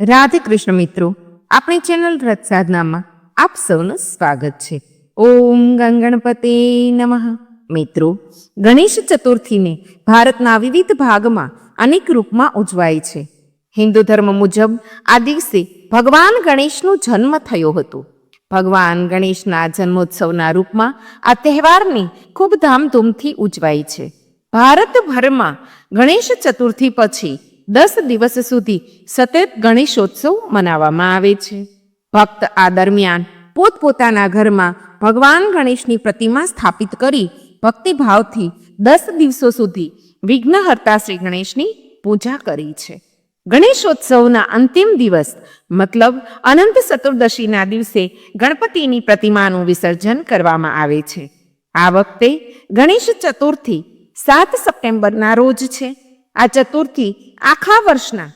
રાધે કૃષ્ણ મિત્રો, આપણી ચેનલ રથ સાધનામાં આપ સૌનું સ્વાગત છે. ઓમ ગંગણપતે નમઃ. મિત્રો, ગણેશ ચતુર્થીને ભારતના વિવિધ ભાગમાં અનેક રૂપમાં ઉજવાય છે. હિન્દુ ધર્મ મુજબ આ દિવસે ભગવાન ગણેશનો જન્મ થયો હતો. ભગવાન ગણેશના જન્મોત્સવના રૂપમાં આ તહેવારને ખૂબ ધામધૂમથી ઉજવાય છે. ભારતભરમાં ગણેશ ચતુર્થી પછી દસ દિવસ સુધી સતત ગણેશોત્સવ મનાવવામાં આવે છે. ભક્ત આ દરમિયાન પોતપોતાના ઘરમાં ભગવાન ગણેશની પ્રતિમા સ્થાપિત કરી ભક્તિભાવથી દસ દિવસો સુધી વિઘ્નહર્તા શ્રી ગણેશની પૂજા કરી છે. ગણેશોત્સવના અંતિમ દિવસ, મતલબ અનંત ચતુર્દશીના દિવસે ગણપતિની પ્રતિમાનું વિસર્જન કરવામાં આવે છે. આ વખતે ગણેશ ચતુર્થી સાત સપ્ટેમ્બરના રોજ છે. આ ચતુર્થી આખા વર્ષના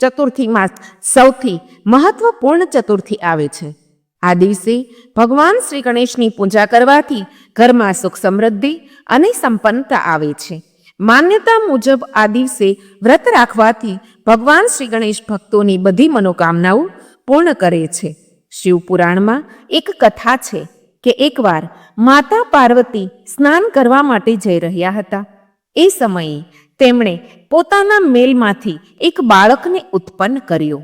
ચતુર્થીમાં સૌથી મહત્વપૂર્ણ ચતુર્થી આવે છે. આ દિવસે ભગવાન શ્રી ગણેશની પૂજા કરવાથી ઘરમાં સુખ સમૃદ્ધિ અને સંપન્નતા આવે છે. માન્યતા મુજબ આ દિવસે વ્રત રાખવાથી ભગવાન શ્રી ગણેશ ભક્તોની બધી મનોકામનાઓ પૂર્ણ કરે છે. શિવપુરાણમાં એક કથા છે કે એકવાર માતા પાર્વતી સ્નાન કરવા માટે જઈ રહ્યા હતા. એ સમયે તેમણે પોતાના મેલમાંથી એક બાળકને ઉત્પન્ન કર્યો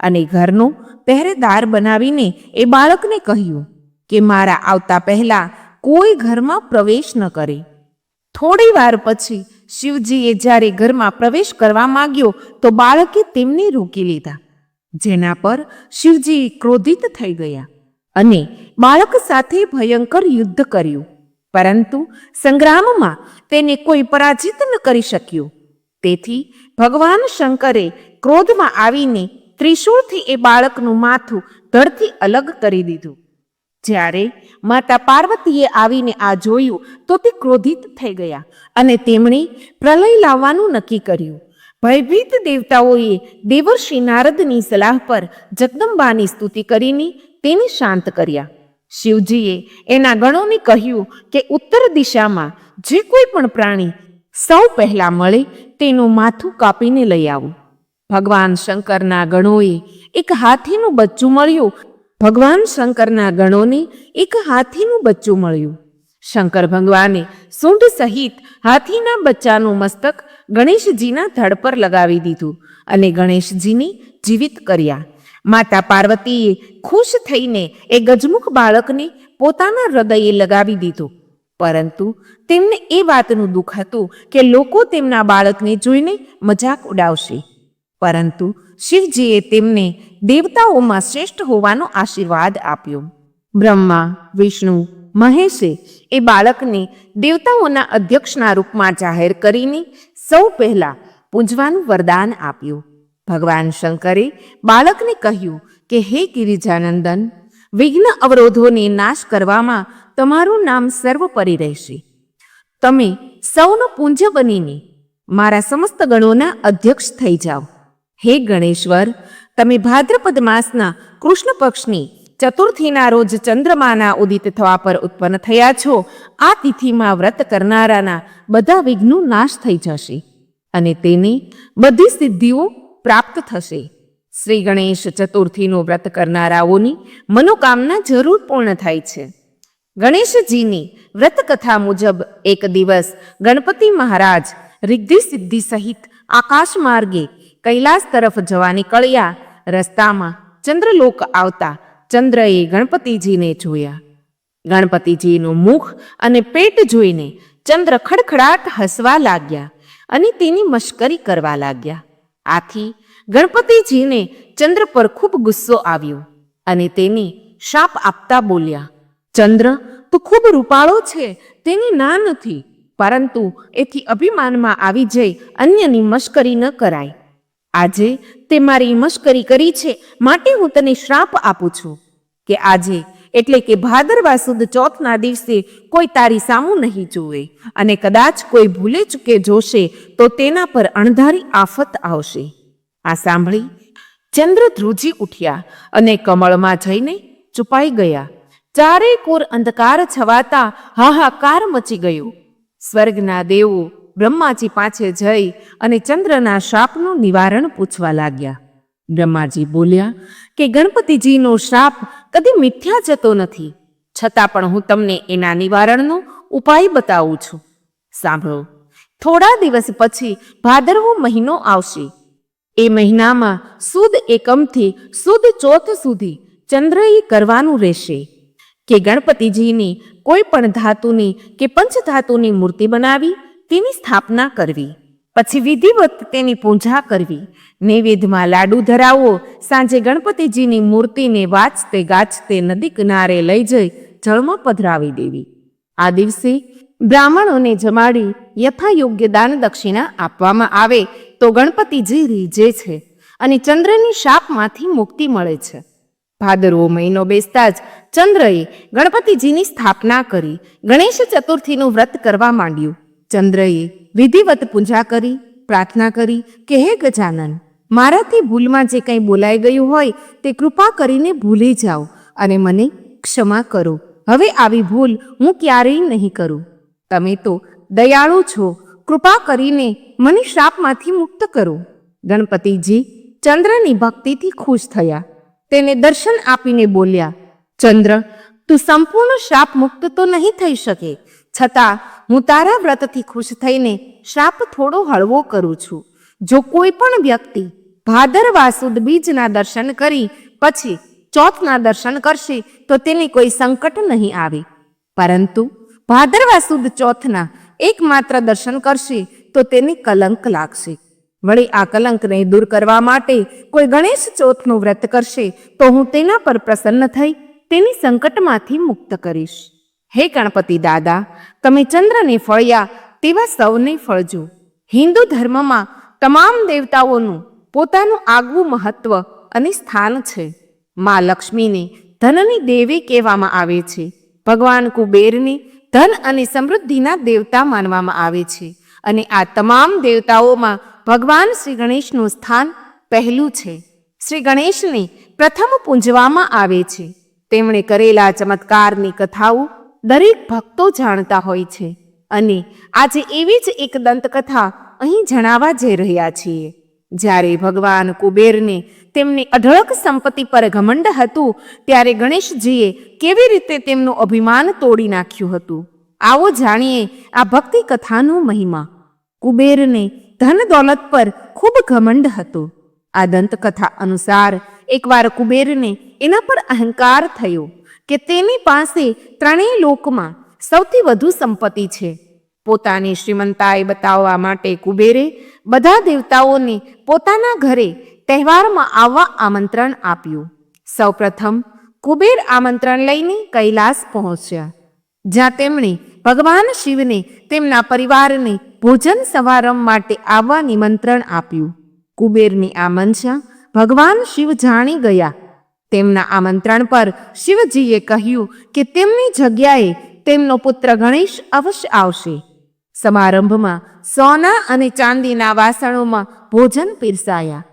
અને ઘરનો પહેરેદાર બનાવીને એ બાળકને કહ્યું કે મારા આવતા પહેલા કોઈ ઘરમાં પ્રવેશ ન કરે. થોડી વાર પછી શિવજીએ જ્યારે ઘરમાં પ્રવેશ કરવા માંગ્યો તો બાળકે તેમને રોકી લીધા, જેના પર શિવજી ક્રોધિત થઈ ગયા અને બાળક સાથે ભયંકર યુદ્ધ કર્યું. પરંતુ સંગ્રામમાં તેને કોઈ પરાજિત ન કરી શક્યું. તેથી ભગવાન શંકરે ક્રોધમાં આવીને ત્રિશૂળથી એ બાળકનું માથું ધડથી અલગ કરી દીધું. જ્યારે માતા પાર્વતીએ આવીને આ જોયું તો તે ક્રોધિત થઈ ગયા અને તેમણે પ્રલય લાવવાનું નક્કી કર્યું. ભયભીત દેવતાઓએ દેવર્ષિ નારદની સલાહ પર જગદંબાની સ્તુતિ કરીને તેને શાંત કર્યા. શિવજીએ એના ગણોને કહ્યું કે ઉત્તર દિશામાં જે કોઈ પણ પ્રાણી સૌ પહેલાં મળે તેનું માથું કાપીને લઈ આવું. ભગવાન શંકરના ગણોએ એક હાથીનું બચ્ચું મળ્યું. ભગવાન શંકરના ગણોને એક હાથીનું બચ્ચું મળ્યું. શંકર ભગવાને સૂંઢ સહિત હાથીના બચ્ચાનું મસ્તક ગણેશજીના ધડ પર લગાવી દીધું અને ગણેશજીને જીવિત કર્યા. માતા પાર્વતીએ ખુશ થઈને એ ગજમુખ બાળકને પોતાના હૃદયે લગાવી દીધું. પરંતુ તેમને એ વાતનું દુઃખ હતું કે લોકો તેમના બાળકને જોઈને મજાક ઉડાવશે. પરંતુ શિવજીએ તેમને દેવતાઓમાં શ્રેષ્ઠ હોવાનો આશીર્વાદ આપ્યો. બ્રહ્મા, વિષ્ણુ, મહેશે એ બાળકને દેવતાઓના અધ્યક્ષના રૂપમાં જાહેર કરીને સૌ પહેલા પૂજવાનું વરદાન આપ્યું. ભગવાન શંકરે બાળકને કહ્યું કે, હે ગિરિજાનંદન, વિઘ્ન અવરોધોને નાશ કરવામાં તમારું નામ સર્વોપરી રહેશે. તમે સૌનો પુંજ બનીને મારા સમસ્ત ગણોના અધ્યક્ષ થઈ જાઓ. હે ગણેશ્વર, તમે ભાદ્રપદ માસના કૃષ્ણ પક્ષની ચતુર્થીના રોજ ચંદ્રમાના ઉદિત થવા પર ઉત્પન્ન થયા છો, આ તિથિમાં વ્રત કરનારાના બધા વિઘ્નો નાશ થઈ જશે અને તેને બધી સિદ્ધિઓ પ્રાપ્ત થશે. શ્રી ગણેશ ચતુર્થીનું વ્રત કરનારાઓની મનોકામના જરૂર પૂર્ણ થાય છે. ગણેશજીની વ્રતકથા મુજબ એક દિવસ ગણપતિ મહારાજ રિદ્ધિ સિદ્ધિ સહિત આકાશ માર્ગે કૈલાસ તરફ જવા નીકળ્યા. રસ્તામાં ચંદ્રલોક આવતા ચંદ્રએ ગણપતિજીને જોયા. ગણપતિજીનું મુખ અને પેટ જોઈને ચંદ્ર ખડખડાટ હસવા લાગ્યા અને તેની મશ્કરી કરવા લાગ્યા. આથી ગણપતિજીને ચંદ્ર પર ખૂબ ગુસ્સો આવ્યો અને તેને શાપ આપતા બોલ્યા, ચંદ્ર તું ખૂબ રૂપાળો છે, તેની ના નથી, પરંતુ એથી અભિમાનમાં આવી જઈ અન્યની મશ્કરી ન કરાય. આજે તે મારી મશ્કરી કરી છે, માટે હું તને શ્રાપ આપું છું, કે આજે એટલે કે ભાદરવા સુદ ચોથના દિવસે કોઈ તારી સામું નહીં જોવે અને કદાચ કોઈ ભૂલે ચૂકે જોશે, તો તેના પર અણધારી આફત આવશે. આ સાંભળી ચંદ્ર ધ્રુજી ઉઠ્યા અને કમળમાં જઈને છુપાઈ ગયા. ચારે કોર અંધકાર છવાતા હાહાકાર મચી ગયો. સ્વર્ગના દેવો બ્રહ્માજી પાસે જઈ અને ચંદ્રના શાપનું નિવારણ પૂછવા લાગ્યા. બ્રહ્માજી બોલ્યા, કે ગણપતિજીનો શ્રાપ કદી મિથ્યા જતો નથી. છતાં પણ હું તમને એના નિવારણનો ઉપાય બતાવું છું. સાંભળો, થોડા દિવસ પછી ભાદરવો મહિનો આવશે. એ મહિનામાં સુદ એકમથી સુદ ચોથ સુધી ચંદ્રએ કરવાનું રહેશે. કે ગણપતિજીની કોઈ પણ ધાતુની કે પંચધાતુની મૂર્તિ બનાવી, તેની સ્થાપના કરવી. પછી વિધિવત તેની પૂજા કરવી. નૈવેદ્યમાં લાડુ ધરાવો, સાંજે ગણપતિજીની મૂર્તિને વાંચતે ગાજતે નદી કિનારે લઈ જઈ જળમાં પધરાવી દેવી. આ દિવસે બ્રાહ્મણોને જમાડી યથાયોગ્ય દાન દક્ષિણા આપવામાં આવે તો ગણપતિજી રીજે છે અને ચંદ્રની શાપમાંથી મુક્તિ મળે છે. ભાદરવો મહિનો બેસતા જ ચંદ્રએ ગણપતિજીની સ્થાપના કરી ગણેશ ચતુર્થીનું વ્રત કરવા માંડ્યું. ચંદ્રએ વિધિવત પૂજા કરી, પ્રાર્થના કરી કે હે ગજાનન, મારાથી ભૂલમાં જે કંઈ બોલાઈ ગયું હોય તે કૃપા કરીને ભૂલી જાઓ અને મને ક્ષમા કરો. હવે આવી ભૂલ હું ક્યારેય નહીં કરું. તમે તો દયાળુ છો. કૃપા કરીને મને શ્રાપમાંથી મુક્ત કરો. ગણપતિજી ચંદ્રની ભક્તિથી ખુશ થયા. તેને દર્શન આપીને બોલ્યા, ચંદ્ર, તું સંપૂર્ણ શાપ મુક્ત તો નહીં થઈ શકે. છતાં, હું તારા વ્રતથી ખુશ થઈને શાપ થોડો હળવો કરું છું. જો કોઈ પણ વ્યક્તિ ભાદરવા સુદ બીજના દર્શન કરી, પછી ચોથના દર્શન કરશે, તો તેને કોઈ સંકટ નહીં આવે. પરંતુ ભાદરવા સુદ ચોથના એકમાત્ર દર્શન કરશે, તો તેને કલંક લાગશે. વળી આ કલંકને દૂર કરવા માટે કોઈ ગણેશ ચોથનું વ્રત કરશે, તો હું તેના પર પ્રસન્ન થઈ તેની સંકટમાંથી મુક્ત કરીશ. હે ગણપતિ દાદા, તમે ચંદ્રને ફળ્યા તેવા સૌને ફળજો. હિન્દુ ધર્મમાં તમામ દેવતાઓનું પોતાનું આગવું મહત્વ અને સ્થાન છે. મા લક્ષ્મીને ધનની દેવી કહેવામાં આવે છે. ભગવાન કુબેરને ધન અને સમૃદ્ધિના દેવતા માનવામાં આવે છે. અને આ તમામ દેવતાઓમાં ભગવાન શ્રી ગણેશનું સ્થાન પહેલું છે. શ્રી ગણેશને પ્રથમ પૂંજવામાં આવે છે. તેમણે કરેલા ચમત્કારની કથાઓ દરેક ભક્તો જાણતા હોય છે અને આજે એવી જ એક દંતકથા અહીં જણાવવા જઈ રહ્યા છીએ. જ્યારે ભગવાન કુબેરને તેમની અઢળક સંપત્તિ પર ઘમંડ હતું, ત્યારે ગણેશજીએ કેવી રીતે તેમનું અભિમાન તોડી નાખ્યું હતું? આવો જાણીએ આ ભક્તિ કથાનો મહિમા. કુબેરને ધન દોલત પર ખૂબ ઘમંડ હતો. આ દંતકથા અનુસાર એકવાર કુબેરને એના પર અહંકાર થયો કે તેની પાસે ત્રણેય લોકમાં સૌથી વધુ સંપત્તિ છે. પોતાની શ્રીમંતાએ બતાવવા માટે કુબેરે બધા દેવતાઓને પોતાના ઘરે તહેવારમાં આવવા આમંત્રણ આપ્યું. સૌપ્રથમ કુબેર આમંત્રણ લઈને કૈલાસ પહોંચ્યા. જ્યાં તેમણે ભગવાન શિવને તેમના પરિવારને ભોજન સવારમ માટે આવવા નિમંત્રણ આપ્યું. કુબેરની આ ભગવાન શિવ જાણી ગયા. તેમના આમંત્રણ પર શિવજીએ કહ્યું કે તેમની જગ્યાએ તેમનો પુત્ર ગણેશ અવશ્ય આવશે. સમારંભમાં સોના અને ચાંદીના વાસણોમાં ભોજન પીરસાયા.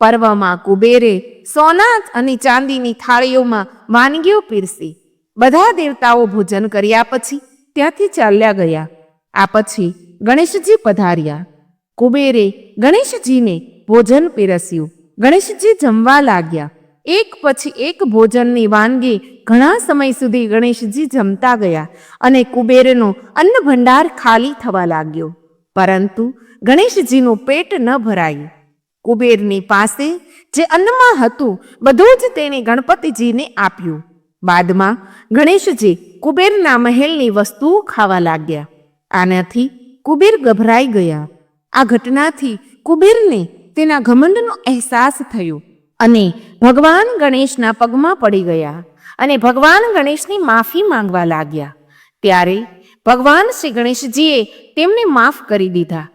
પર્વમાં કુબેરે સોના અને ચાંદીની થાળીઓમાં વાનગીઓ પીરસી. બધા દેવતાઓ ભોજન કર્યા પછી ત્યાંથી ચાલ્યા ગયા. આ પછી ગણેશજી પધાર્યા. કુબેરે ગણેશજીને ભોજન પીરસ્યું. ગણેશજી જમવા લાગ્યા. એક પછી એક ભોજનની વાનગી ઘણા સમય સુધી ગણેશજી જમતા ગયા અને કુબેરનો અન્ન ભંડાર ખાલી થવા લાગ્યો. પરંતુ ગણેશજીનું પેટ ન ભરાયું. કુબેરની પાસે જે અન્નમાં હતું, બધું જ તેણે ગણપતિજીને આપ્યું. બાદમાં ગણેશજી કુબેરના મહેલની વસ્તુઓ ખાવા લાગ્યા. આનાથી કુબેર ગભરાઈ ગયા. આ ઘટનાથી કુબેરને તેના ઘમંડનો અહેસાસ થયો અને ભગવાન ગણેશના પગમાં પડી ગયા અને ભગવાન ગણેશની માફી માંગવા લાગ્યા. ત્યારે ભગવાન શ્રી ગણેશજીએ તેમને માફ કરી દીધા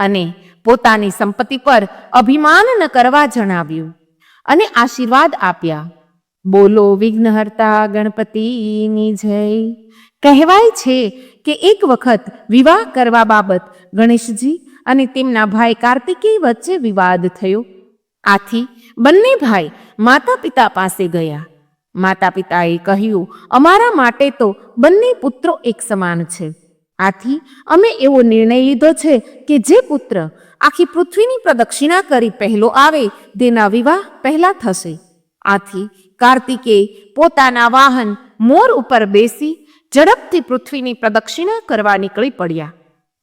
અને પોતાની સંપત્તિ પર અભિમાન ન કરવા જણાવ્યું અને આશીર્વાદ આપ્યા. બોલો વિઘ્નહર્તા ગણપતિની જય. કહેવાય છે કે એક વખત વિવાહ કરવા બાબત ગણેશજી અને તેમના ભાઈ કાર્તિકેય વચ્ચે વિવાદ થયો. આથી બંને ભાઈ માતા પિતા પાસે ગયા. માતા પિતાએ કહ્યું, અમારા માટે તો બંને પુત્રો એક સમાન છે. આથી અમે એવો નિર્ણય લીધો છે કે જે પુત્ર આખી પૃથ્વીની પ્રદક્ષિણા કરી પહેલો આવે તેના વિવાહ પહેલા થશે. આથી કાર્તિકે પોતાના વાહન મોર ઉપર બેસી ઝડપથી પૃથ્વીની પ્રદક્ષિણા કરવા નીકળી પડ્યા.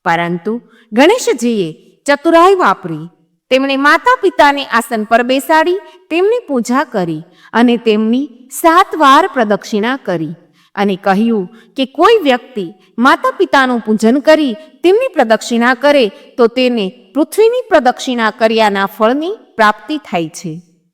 પરંતુ ગણેશજીએ ચતુરાઈ વાપરી. તેમણે માતા પિતાને આસન પર બેસાડી, તેમની પૂજા કરી અને તેમની સાત વાર પ્રદક્ષિણા કરી અને કહ્યું કે કોઈ વ્યક્તિ માતા પિતાનું પૂજન કરી તેમની પ્રદક્ષિણા કરે તો તેને પૃથ્વીની પ્રદક્ષિણા કર્યાના ફળની પ્રાપ્તિ થાય છે.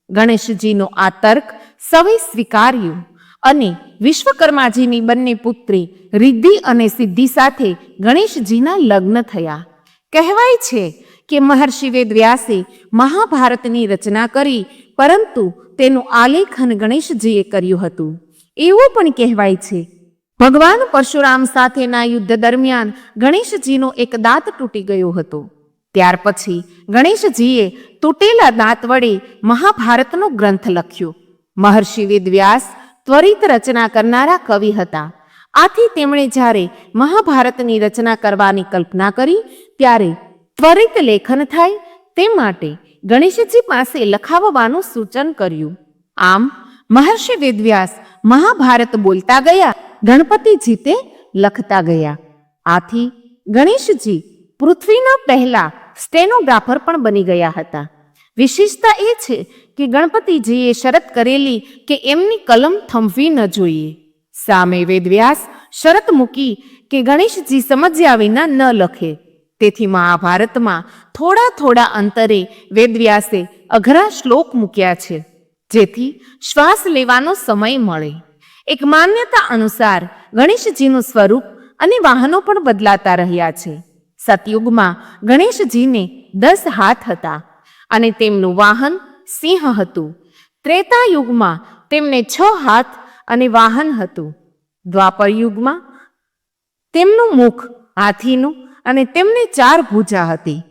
ગણેશજીનો આ તર્ક સવે સ્વીકાર્યું અને વિશ્વકર્માજીની બંને પુત્રી રિદ્ધિ અને સિદ્ધિ સાથે ગણેશજીના લગ્ન થયા. કહેવાય છે કે મહર્ષિ વેદવ્યાસે મહાભારતની રચના કરી, પરંતુ તેનું આલેખન ગણેશજીએ કર્યું હતું. એવું પણ કહેવાય છે, ભગવાન પરશુરામ સાથેના યુદ્ધ દરમિયાન ગણેશજીનો એક દાંત તૂટી ગયો હતો. ત્યાર પછી ગણેશજીએ તૂટેલા દાંત વડે મહાભારતનો ગ્રંથ લખ્યો. મહર્ષિ વેદવ્યાસ ત્વરિત રચના કરનારા કવિ હતા. આથી તેમણે જ્યારે મહાભારતની રચના કરવાની કલ્પના કરી, ત્યારે ત્વરિત લેખન થાય તે માટે ગણેશજી પાસે લખાવવાનું સૂચન કર્યું. આમ, મહર્ષિ વેદવ્યાસ મહાભારત બોલતા ગયા ગણપતિજી તે લખતા ગયા. આથી ગણેશજી પૃથ્વીના પહેલા સ્ટેનોગ્રાફર પણ બની ગયા હતા. વિશેષતા એ છે કે ગણપતિજીએ શરત કરેલી કે એમની કલમ થંભવી ન જોઈએ. સામે વેદવ્યાસ શરત મૂકી કે ગણેશજી સમજ્યા વિના ન લખે. તેથી મહાભારતમાં થોડા થોડા અંતરે વેદવ્યાસે અઘરા શ્લોક મૂક્યા છે. જેથી શ્વાસ લેવાનો સમય મળે. એક માન્યતા અનુસાર ગણેશજીનું સ્વરૂપ અને વાહનો પણ બદલાતા રહ્યા છે. સતયુગમાં ગણેશજીને દસ હાથ હતા અને તેમનું વાહન સિંહ હતું. ત્રેતા યુગમાં તેમને છ હાથ અને વાહન હતું. દ્વાપર યુગમાં તેમનું મુખ હાથીનું અને તેમને ચાર ભૂજા હતી.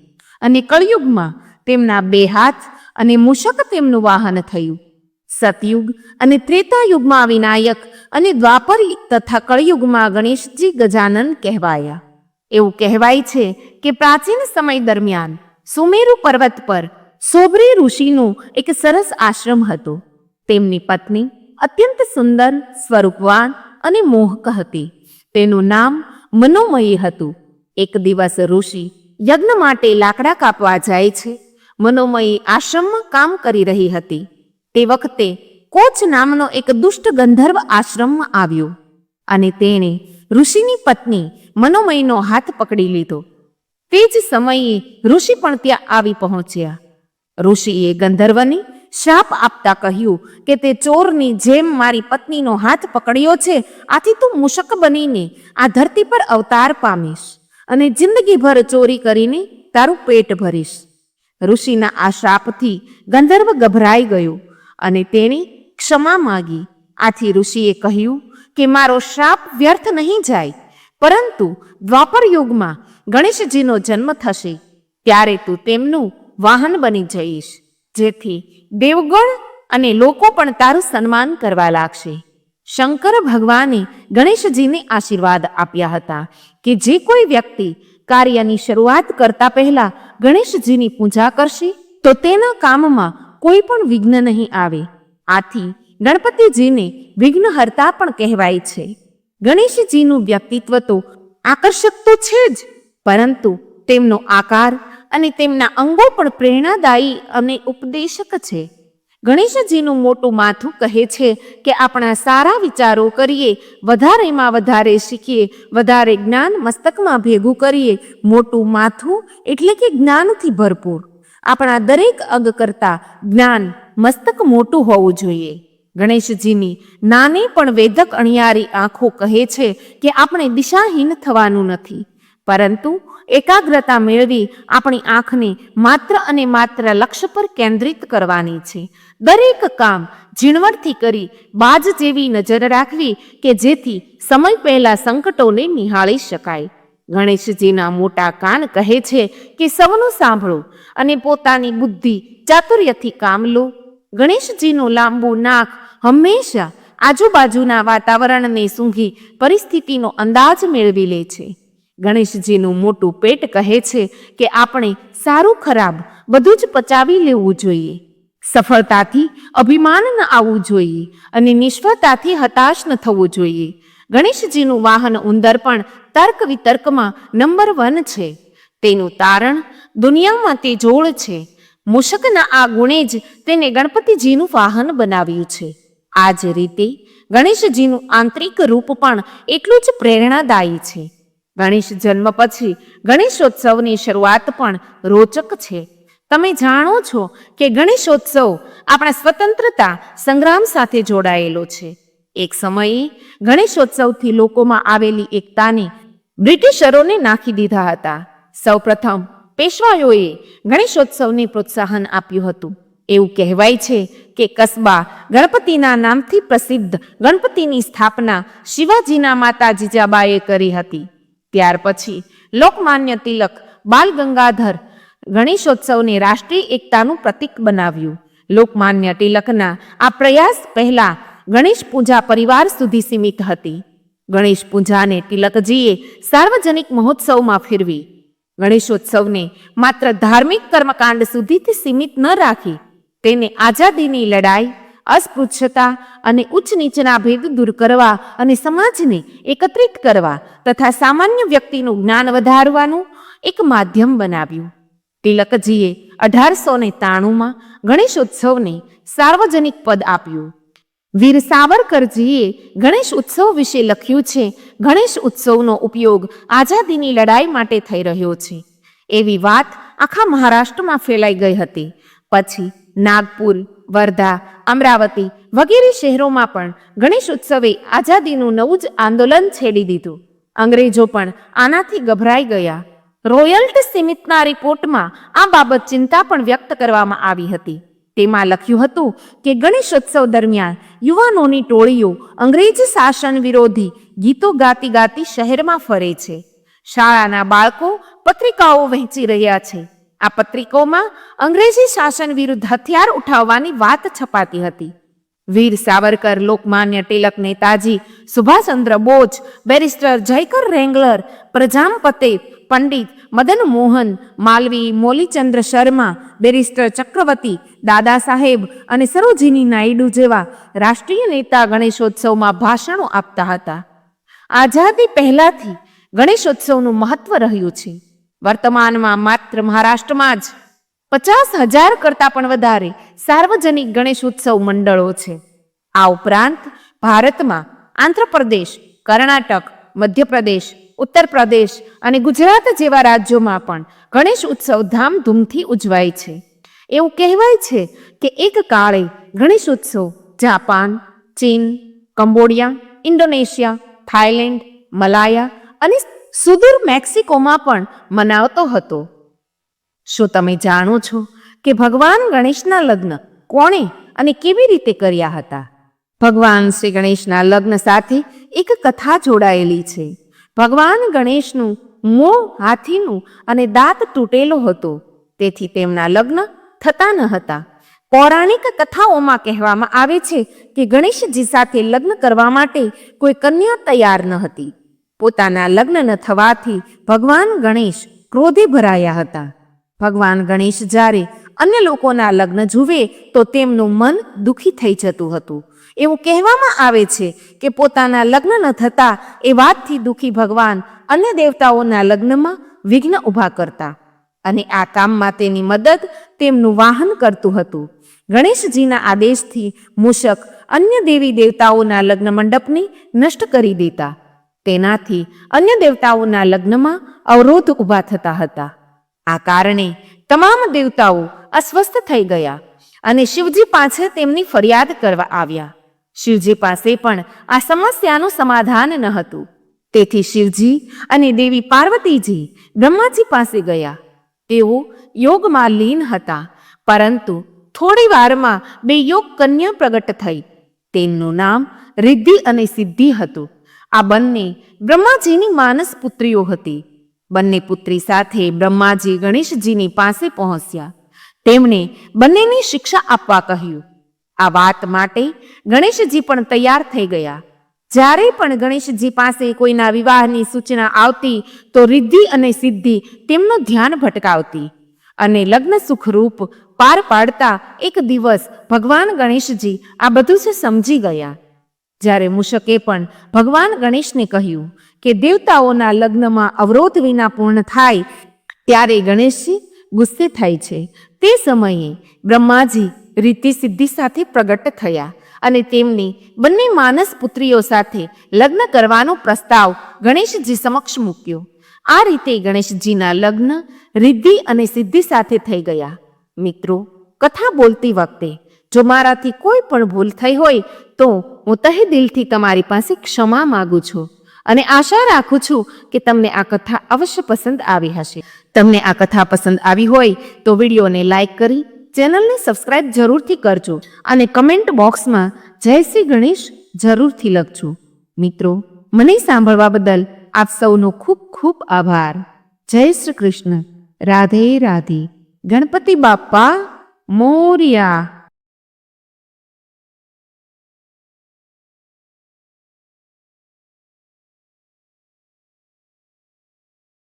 અને કળયુગમાં તેમના બે હાથ અને મૂષક તેમનું વાહન થયું. સતયુગ અને ત્રેતા યુગમાં વિનાયક અને દ્વાપર તથા કળયુગમાં ગણેશજી ગજાનન કહેવાયા. એવું કહેવાય છે કે પ્રાચીન સમય દરમિયાન સુમેરુ પર્વત પર સોબરી ઋષિનું એક સરસ આશ્રમ હતો. તેમની પત્ની અત્યંત સુંદર, સ્વરૂપવાન અને મોહક હતી. તેનું નામ મનોમયી હતું. એક દિવસ ઋષિ યજ્ઞ માટે લાકડા કાપવા જાય છે. મનોમયી આશ્રમમાં કામ કરી રહી હતી. તે વખતે કોચ નામનો એક દુષ્ટ ગંધર્વ આશ્રમમાં આવ્યો અને તેણે ઋષિની પત્ની મનોમયનો હાથ પકડી લીધો. તે જ સમયે ઋષિ પણ ત્યાં આવી પહોંચ્યા. ઋષિએ ગંધર્વને શાપ આપતા કહ્યું કે તે ચોરની જેમ મારી પત્નીનો હાથ પકડ્યો છે, આથી તું મુશક બનીને આ ધરતી પર અવતાર પામીશ અને જિંદગીભર ચોરી કરીને તારું પેટ ભરીશ. ઋષિના આ શાપથી ગંધર્વ ગભરાઈ ગયો અને તેણે ક્ષમા માગી. આથી ઋષિએ કહ્યું કે મારો શાપ વ્યર્થ નહીં જાય. પરંતુ દ્વાપર યુગમાં ગણેશજીનો જન્મ થશે, ત્યારે તું તેમનું વાહન બની જઈશ, જેથી દેવગણ અને લોકો પણ તારું સન્માન કરવા લાગશે. શંકર ભગવાને ગણેશજીને આશીર્વાદ આપ્યા હતા કે જે કોઈ વ્યક્તિ કાર્યની શરૂઆત કરતા પહેલા ગણેશજીની પૂજા કરશે, તો તેના કામમાં કોઈ પણ વિઘ્ન નહીં આવે. આથી ગણપતિજીને વિઘ્નહર્તા પણ કહેવાય છે. ગણેશજીનું વ્યક્તિત્વ તો આકર્ષક તો છે જ, પરંતુ તેમનો આકાર અને તેમના અંગો પણ પ્રેરણાદાયી અને ઉપદેશક છે. ગણેશજીનું મોટું માથું કહે છે કે આપણા સારા વિચારો કરીએ, વધારેમાં વધારે શીખીએ, વધારે જ્ઞાન મસ્તકમાં ભેગું કરીએ. મોટું માથું એટલે કે જ્ઞાનથી ભરપૂર. આપણા દરેક અંગ કરતાં જ્ઞાન મસ્તક મોટું હોવું જોઈએ. ગણેશજીની નાની પણ વેદક અણિયારી આંખો કહે છે કે આપણે દિશાહીન થવાનું નથી. પરંતુ એકાગ્રતા મેળવી આપણી આંખને માત્ર અને માત્ર લક્ષ્ય પર કેન્દ્રિત કરવાની છે. દરેક કામ ઝીણવટથી કરી બાજ જેવી નજર રાખવી કે જેથી સમય પહેલા સંકટોને નિહાળી શકાય. ગણેશજીના મોટા કાન કહે છે કે સૌનું સાંભળો અને પોતાની બુદ્ધિ ચાતુર્યથી કામ લો. ગણેશજીનું લાંબુ નાક હંમેશા આજુબાજુના વાતાવરણને સૂંઘી પરિસ્થિતિનો અંદાજ મેળવી લે છે. ગણેશજીનું મોટું પેટ કહે છે કે આપણે સારું ખરાબ બધું જ પચાવી લેવું જોઈએ. સફળતાથી અભિમાન ન આવવું જોઈએ અને નિષ્ફળતાથી હતાશ ન થવું જોઈએ. ગણેશજીનું વાહન ઉંદર પણ તર્ક વિતર્કમાં નંબર વન છે. તેનું તારણ દુનિયામાં તે જોડ છે. મૂષકના આ ગુણે જ તેને ગણપતિજીનું વાહન બનાવ્યું છે. આ જ રીતે ગણેશજીનું આંતરિક રૂપ પણ એટલું જ પ્રેરણાદાયી છે. ગણેશ જન્મ પછી ગણેશોત્સવની શરૂઆત પણ રોચક છે. તમે જાણો છો કે ગણેશોત્સવ આપણા સ્વતંત્રતા સંગ્રામ સાથે જોડાયેલો છે. એક સમયે ગણેશોત્સવથી લોકોમાં આવેલી એકતાને બ્રિટિશરોને નાખી દીધા હતા. સૌપ્રથમ પેશવાઓએ ગણેશોત્સવને પ્રોત્સાહન આપ્યું હતું. એવું કહેવાય છે કે કસબા ગણપતિના નામથી પ્રસિદ્ધ ગણપતિની સ્થાપના શિવાજીના માતા જીજાબાએ કરી હતી. ત્યાર પછી લોકમાન્ય તિલક બાલ ગંગાધર ગણેશોત્સવને રાષ્ટ્રીય એકતાનું પ્રતીક બનાવ્યું. લોકમાન્ય તિલકના આ પ્રયાસ પહેલા ગણેશ પૂજા પરિવાર સુધી સીમિત હતી. ગણેશ પૂજાને તિલકજીએ સાર્વજનિક મહોત્સવમાં ફેરવી. ગણેશોત્સવને માત્ર ધાર્મિક કર્મકાંડ સુધીથી સીમિત ન રાખી તેને આઝાદીની લડાઈ, અસ્પૃશ્યતા અને ઉચ્ચ નીચના ભેદ દૂર કરવા અને સમાજને એકત્રિત કરવા તથા સામાન્ય વ્યક્તિનું જ્ઞાન વધારવાનું એક માધ્યમ બનાવ્યું. તિલકજીએ અઢારસો ને ત્રાણુંમાં ગણેશોત્સવને સાર્વજનિક પદ આપ્યું. વીર સાવરકરજીએ ગણેશ ઉત્સવ વિશે લખ્યું છે, ગણેશ ઉત્સવનો ઉપયોગ આઝાદીની લડાઈ માટે થઈ રહ્યો છે. એવી વાત આખા મહારાષ્ટ્રમાં ફેલાઈ ગઈ હતી. પછી નાગપુર, વર્ધા, અમરાવતી વગેરે શહેરોમાં પણ ગણેશ ઉત્સવે આઝાદીનું નવું જ આંદોલન છેડી દીધું. અંગ્રેજો પણ આનાથી ગભરાઈ ગયા. રોયલ્ટ સીમિતના રિપોર્ટમાં આ બાબત ચિંતા પણ વ્યક્ત કરવામાં આવી હતી. તેમાં લખ્યું હતું કે ગણેશોત્સવ દરમિયાન યુવાનોની ટોળીઓ અંગ્રેજ શાસન વિરોધી ગીતો ગાતી ગાતી શહેરમાં ફરે છે. શાળાના બાળકો પત્રિકાઓ વહેંચી રહ્યા છે. આ પત્રિકોમાં અંગ્રેજી શાસન વિરુદ્ધ હથિયાર ઉઠાવવાની વાત છપાતી હતી. Veer Savarkar, Lokmanya Tilak Netaji, Subhashchandra Bose, barrister Jayakar wrangler Paranjpye Pandit Madan Mohan Malviya Molichandra Sharma, barrister Chakravarti, Dada Saheb અને સરોજીની નાયડુ જેવા રાષ્ટ્રીય નેતા ગણેશોત્સવમાં ભાષણો આપતા હતા. આઝાદી પહેલાથી ગણેશોત્સવનું મહત્વ રહ્યું છે. વર્તમાનમાં માત્ર મહારાષ્ટ્રમાં જ પચાસ હજાર કરતાં પણ વધારે સાર્વજનિક ગણેશ ઉત્સવ મંડળો છે. આ ઉપરાંત ભારતમાં આંધ્રપ્રદેશ, કર્ણાટક, મધ્યપ્રદેશ ઉત્તર પ્રદેશ અને ગુજરાત જેવા રાજ્યોમાં પણ ગણેશ ઉત્સવ ધામધૂમથી ઉજવાય છે. એવું કહેવાય છે કે એક કાળે ગણેશ ઉત્સવ જાપાન, ચીન, કંબોડિયા, ઇન્ડોનેશિયા, થાઇલેન્ડ, મલાયા અને સુદૂર મેક્સિકોમાં પણ મનાવતો હતો. શું તમે જાણો છો કે ભગવાન ગણેશના લગ્ન કોણે અને કેવી રીતે કર્યા હતા? ભગવાન શ્રી ગણેશના લગ્ન સાથે એક કથા જોડાયેલી છે. ભગવાન ગણેશનું મોં હાથીનું અને દાંત તૂટેલો હતો. તેથી તેમના લગ્ન થતા ન હતા. પૌરાણિક કથાઓમાં કહેવામાં આવે છે કે ગણેશજી સાથે લગ્ન કરવા માટે કોઈ કન્યા તૈયાર ન હતી. પોતાના લગ્ન ન થવાથી ભગવાન ગણેશ ક્રોધે ભરાયા હતા. ભગવાન ગણેશ જ્યારે અન્ય લોકોના લગ્ન જુએ તો તેમનું મન દુખી થઈ જતું હતું. એવું કહેવામાં આવે છે કે પોતાના લગ્ન ન થતા એ વાતથી દુઃખી ભગવાન અન્ય દેવતાઓના લગ્નમાં વિઘ્ન ઊભા કરતા અને આ કામમાં તેની મદદ તેમનું વાહન કરતું હતું. ગણેશજીના આદેશથી મૂષક અન્ય દેવી દેવતાઓના લગ્ન મંડપને નષ્ટ કરી દેતા. તેનાથી અન્ય દેવતાઓના લગ્નમાં અવરોધ ઊભા થતા હતા. આ કારણે તમામ દેવતાઓ અસ્વસ્થ થઈ ગયા અને શિવજી પાસે તેમની ફરિયાદ કરવા આવ્યા. શિવજી પાસે પણ આ સમસ્યાનું સમાધાન ન હતું. તેથી શિવજી અને દેવી પાર્વતીજી બ્રહ્માજી પાસે ગયા. તેઓ યોગમાં લીન હતા, પરંતુ થોડી વારમાં બે યોગ કન્યા પ્રગટ થઈ. તેમનું નામ રિદ્ધિ અને સિદ્ધિ હતું. આ બંને બ્રહ્માજીની માનસ પુત્રીઓ હતી. બંને પુત્રી સાથે બ્રહ્માજી ગણેશજીની પાસે પહોંચ્યા. તેમણે બંનેની શિક્ષા આપવા કહ્યું. આ વાત માટે ગણેશજી પણ તૈયાર થઈ ગયા. જ્યારે પણ ગણેશજી પાસે કોઈના વિવાહની સૂચના આવતી, તો રિદ્ધિ અને સિદ્ધિ તેમનું ધ્યાન ભટકાવતી અને લગ્ન સુખરૂપ પાર પાડતા એક દિવસ ભગવાન ગણેશજી આ બધું જ સમજી ગયા. જ્યારે મૂષકે પણ ભગવાન ગણેશને કહ્યું કે દેવતાઓના લગ્નમાં અવરોધ વિના પૂર્ણ થાય, ત્યારે ગણેશજી ગુસ્સે થાય છે. તે સમયે બ્રહ્માજી રીતિ સિદ્ધિ સાથે પ્રગટ થયા અને તેમની બંને માનસ પુત્રીઓ સાથે લગ્ન કરવાનો પ્રસ્તાવ ગણેશજી સમક્ષ મૂક્યો. આ રીતે ગણેશજીના લગ્ન રિદ્ધિ અને સિદ્ધિ સાથે થઈ ગયા. મિત્રો, કથા બોલતી વખતે જો મારાથી કોઈ પણ ભૂલ થઈ હોય, તો હું તહે દિલથી તમારી પાસે ક્ષમા માગું છું અને આશા રાખું છું કે તમને આ કથા અવશ્ય પસંદ આવી હશે. તમને આ કથા પસંદ આવી હોય, તો વિડીયોને લાઇક કરી, ચેનલને સબસ્ક્રાઇબ જરૂરથી કરજો અને કમેન્ટ બોક્સમાં જય શ્રી ગણેશ જરૂરથી લખજો. મિત્રો, મને સાંભળવા બદલ આપ સૌનો ખૂબ ખૂબ આભાર. જય શ્રી કૃષ્ણ. રાધે રાધે. ગણપતિ બાપ્પા મોર્યા.